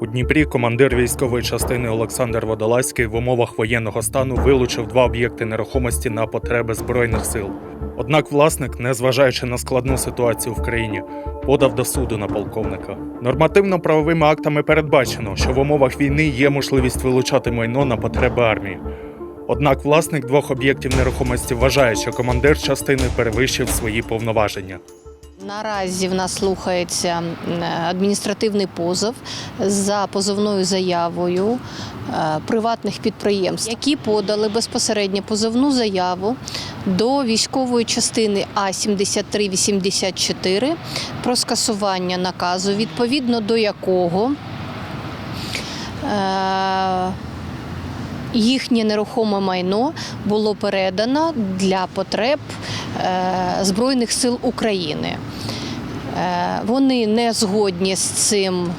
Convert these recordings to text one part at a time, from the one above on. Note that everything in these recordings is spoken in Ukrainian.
У Дніпрі командир військової частини Олександр Водолазький в умовах воєнного стану вилучив два об'єкти нерухомості на потреби збройних сил. Однак власник, незважаючи на складну ситуацію в країні, подав до суду на полковника. Нормативно-правовими актами передбачено, що в умовах війни є можливість вилучати майно на потреби армії. Однак власник двох об'єктів нерухомості вважає, що командир частини перевищив свої повноваження. Наразі в нас слухається адміністративний позов за позовною заявою е, приватних підприємств, які подали безпосередньо позовну заяву до військової частини А 7384 про скасування наказу, відповідно до якого е, їхнє нерухоме майно було передано для потреб е, Збройних сил України. Е, Вони не згодні з цим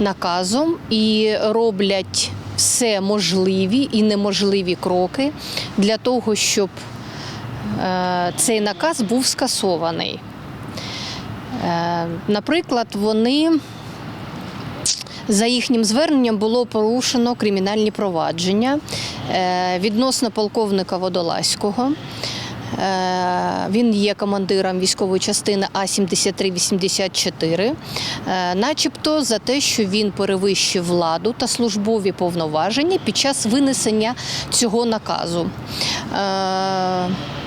наказом і роблять все можливі і неможливі кроки для того, щоб е, цей наказ був скасований. Наприклад, вони за їхнім зверненням було порушено кримінальні провадження е, відносно полковника Водолазького. Е, Він є командиром військової частини А-7384, е, начебто за те, що він перевищив владу та службові повноваження під час винесення цього наказу.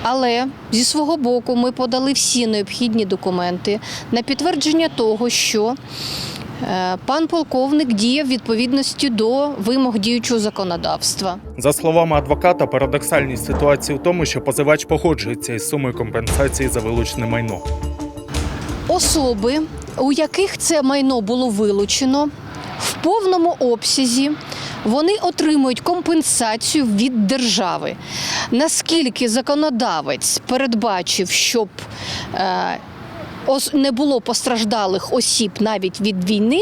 Але зі свого боку ми подали всі необхідні документи на підтвердження того, що Пан полковник діє в відповідності до вимог діючого законодавства. За словами адвоката, парадоксальність ситуації в тому, що позивач погоджується із сумою компенсації за вилучене майно. Особи, у яких це майно було вилучено, в повному обсязі вони отримують компенсацію від держави. Наскільки законодавець передбачив, щоб е, не було постраждалих осіб навіть від війни,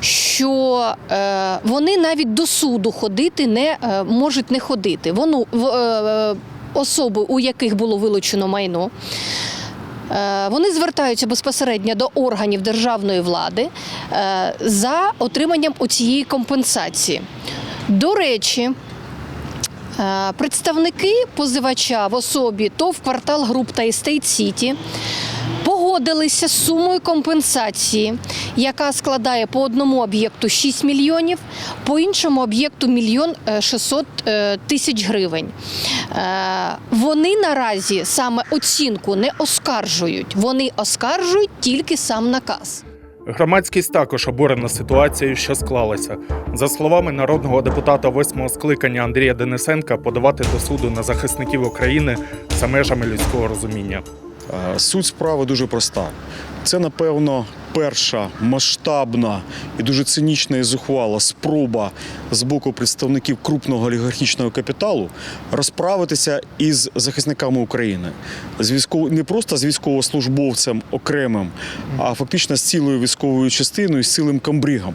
що е, вони навіть до суду ходити не е, можуть не ходити. Воно е, особи, у яких було вилучено майно, Вони звертаються безпосередньо до органів державної влади за отриманням цієї компенсації. До речі, представники позивача в особі ТОВ квартал груп та Естейт Сіті погодилися з сумою компенсації, яка складає по одному об'єкту 6 мільйонів, по іншому об'єкту мільйон е, 600 е, тисяч гривень. Е, Вони наразі саме оцінку не оскаржують, вони оскаржують тільки сам наказ. Громадськість також обурена ситуацією, що склалася. За словами народного депутата восьмого скликання Андрія Денисенка, подавати до суду на захисників України за межами людського розуміння. Е, Суть справи дуже проста. Це, напевно, перша масштабна і дуже цинічна і зухвала спроба з боку представників крупного олігархічного капіталу розправитися із захисниками України. З військов... Не просто з військовослужбовцем окремим, а фактично з цілою військовою частиною, з цілим камбрігом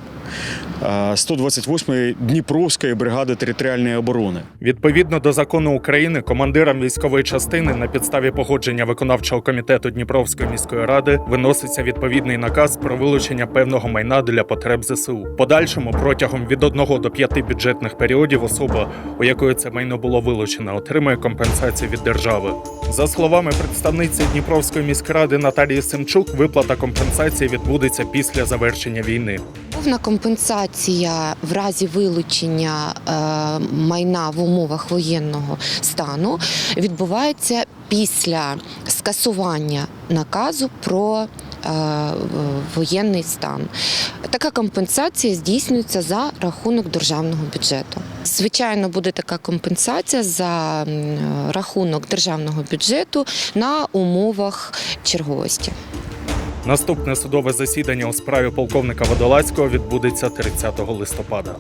128-ї Дніпровської бригади територіальної оборони. Відповідно до закону України, командирам військової частини на підставі погодження виконавчого комітету Дніпровської міської ради виноситься відповідний наказ про вилучення певного майна для потреб ЗСУ. Подальшому протягом від 1 до 5 бюджетних періодів особа, у якої це майно було вилучено, отримує компенсацію від держави. За словами представниці Дніпровської міськради Наталії Семчук, виплата компенсації відбудеться після завершення війни. Повна компенсація в разі вилучення е, майна в умовах воєнного стану відбувається після скасування наказу про е, воєнний стан. Така компенсація здійснюється за рахунок державного бюджету. Звичайно, буде така компенсація за рахунок державного бюджету на умовах черговості. Наступне судове засідання у справі полковника Водолацького відбудеться 30 листопада.